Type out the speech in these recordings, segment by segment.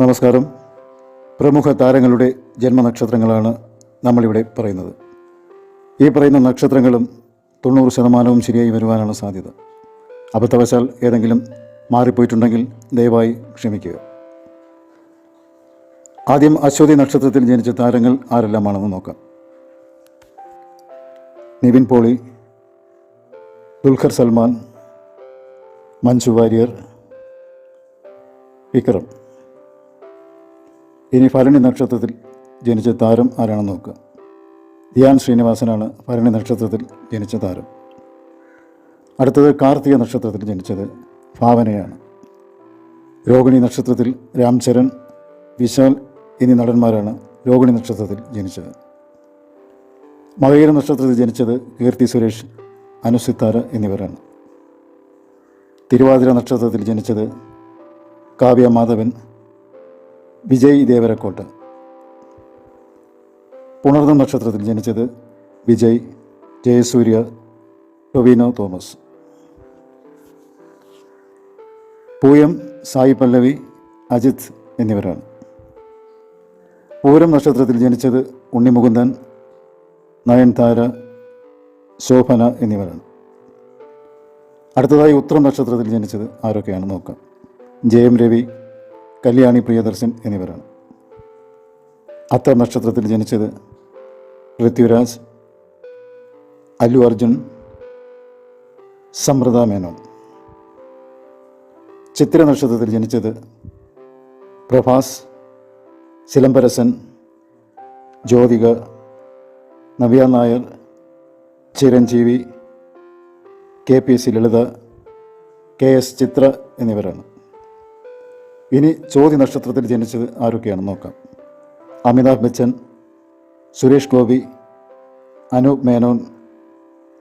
നമസ്കാരം. പ്രമുഖ താരങ്ങളുടെ ജന്മനക്ഷത്രങ്ങളാണ് നമ്മളിവിടെ പറയുന്നത്. ഈ പറയുന്ന നക്ഷത്രങ്ങളും തൊണ്ണൂറ് ശതമാനവും ശരിയായി വരുവാനാണ് സാധ്യത. അബദ്ധവശാൽ ഏതെങ്കിലും മാറിപ്പോയിട്ടുണ്ടെങ്കിൽ ദയവായി ക്ഷമിക്കുക. ആദ്യം അശ്വതി നക്ഷത്രത്തിൽ ജനിച്ച താരങ്ങൾ ആരെല്ലാമാണെന്ന് നോക്കാം. നിവിൻ പോളി ദുൽഖർ സൽമാൻ മഞ്ജു വാര്യർ വിക്രം. ഇനി ഭരണി നക്ഷത്രത്തിൽ ജനിച്ച താരം ആരാണെന്ന് നോക്കുക. ധ്യാൻ ശ്രീനിവാസനാണ് ഭരണി നക്ഷത്രത്തിൽ ജനിച്ച താരം. അടുത്തത് കാർത്തിക നക്ഷത്രത്തിൽ ജനിച്ചത് ഭാവനയാണ്. രോഹിണി നക്ഷത്രത്തിൽ രാംചരൺ വിശാൽ എന്നീ നടന്മാരാണ് രോഹിണി നക്ഷത്രത്തിൽ ജനിച്ചത്. മകയിര നക്ഷത്രത്തിൽ ജനിച്ചത് കീർത്തി സുരേഷ് അനുസിത്താര എന്നിവരാണ്. തിരുവാതിര നക്ഷത്രത്തിൽ ജനിച്ചത് കാവ്യ മാധവൻ വിജയ് ദേവരക്കോട്ട്. പുണർന്ന നക്ഷത്രത്തിൽ ജനിച്ചത് വിജയ് ജയസൂര്യ ടൊവിനോ തോമസ്. പൂയം സായി പല്ലവി അജിത് എന്നിവരാണ്. പൂരം നക്ഷത്രത്തിൽ ജനിച്ചത് ഉണ്ണിമുകുന്ദൻ നയൻതാര ശോഭന എന്നിവരാണ്. അടുത്തതായി ഉത്തരം നക്ഷത്രത്തിൽ ജനിച്ചത് ആരൊക്കെയാണ് നോക്കാം. ജയം രവി കല്യാണി പ്രിയദർശൻ എന്നിവരാണ്. അത്ത നക്ഷത്രത്തിൽ ജനിച്ചത് പൃഥ്വിരാജ് അല്ലു അർജുൻ സമൃത മേനോൻ. ചിത്ര നക്ഷത്രത്തിൽ ജനിച്ചത് Prabhas Silambarasan Jyothika Navya Nair Chiranjeevi K P C Lalitha K S Chithra എന്നിവരാണ്. ഇനി ചോദ്യ നക്ഷത്രത്തിൽ ജനിച്ചത് ആരൊക്കെയാണെന്ന് നോക്കാം. അമിതാഭ് ബച്ചൻ സുരേഷ് ഗോപി അനൂപ് മേനോൻ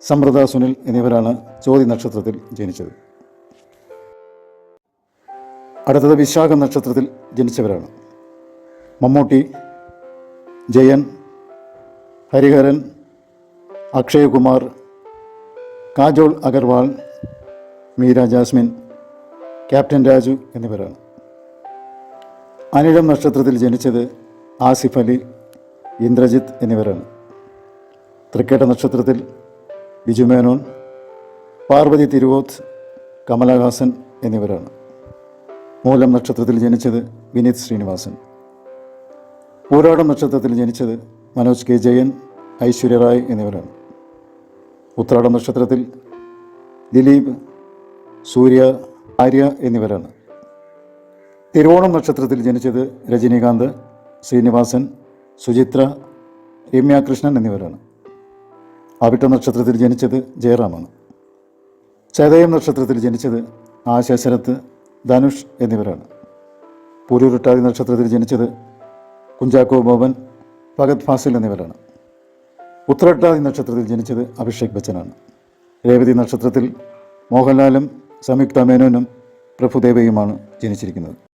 സമൃദ്ധ സുനിൽ എന്നിവരാണ് ചോദ്യ നക്ഷത്രത്തിൽ ജനിച്ചത്. അടുത്തത് വിശാഖ നക്ഷത്രത്തിൽ ജനിച്ചവരാണ്. മമ്മൂട്ടി ജയൻ ഹരിഹരൻ അക്ഷയകുമാർ കാജോൾ അഗർവാൾ മീര ജാസ്മിൻ ക്യാപ്റ്റൻ രാജു എന്നിവരാണ്. അനിഴം നക്ഷത്രത്തിൽ ജനിച്ചത് ആസിഫ് അലി ഇന്ദ്രജിത്ത് എന്നിവരാണ്. തൃക്കേട്ട നക്ഷത്രത്തിൽ ബിജു മേനോൻ പാർവതി തിരുവോത്ത് കമലഹാസൻ എന്നിവരാണ്. മൂലം നക്ഷത്രത്തിൽ ജനിച്ചത് വിനീത് ശ്രീനിവാസൻ. പൂരാടം നക്ഷത്രത്തിൽ ജനിച്ചത് മനോജ് കെ. ജയൻ ഐശ്വര്യ റായ് എന്നിവരാണ്. ഉത്രാടം നക്ഷത്രത്തിൽ ദിലീപ് സൂര്യ ആര്യ എന്നിവരാണ്. തിരുവോണം നക്ഷത്രത്തിൽ ജനിച്ചത് രജനീകാന്ത് ശ്രീനിവാസൻ സുചിത്ര രമ്യ കൃഷ്ണൻ എന്നിവരാണ്. അവിട്ട നക്ഷത്രത്തിൽ ജനിച്ചത് ജയറാമാണ്. ചതയം നക്ഷത്രത്തിൽ ജനിച്ചത് ആശേശരത്ത് ധനുഷ് എന്നിവരാണ്. പൂരൂരുട്ടാതി നക്ഷത്രത്തിൽ ജനിച്ചത് കുഞ്ചാക്കോ ബോബൻ ഭഗത് ഫാസിൽ എന്നിവരാണ്. ഉത്രട്ടാതി നക്ഷത്രത്തിൽ ജനിച്ചത് അഭിഷേക് ബച്ചനാണ്. രേവതി നക്ഷത്രത്തിൽ മോഹൻലാലും സംയുക്ത മേനോനും പ്രഭുദേവയുമാണ് ജനിച്ചിരിക്കുന്നത്.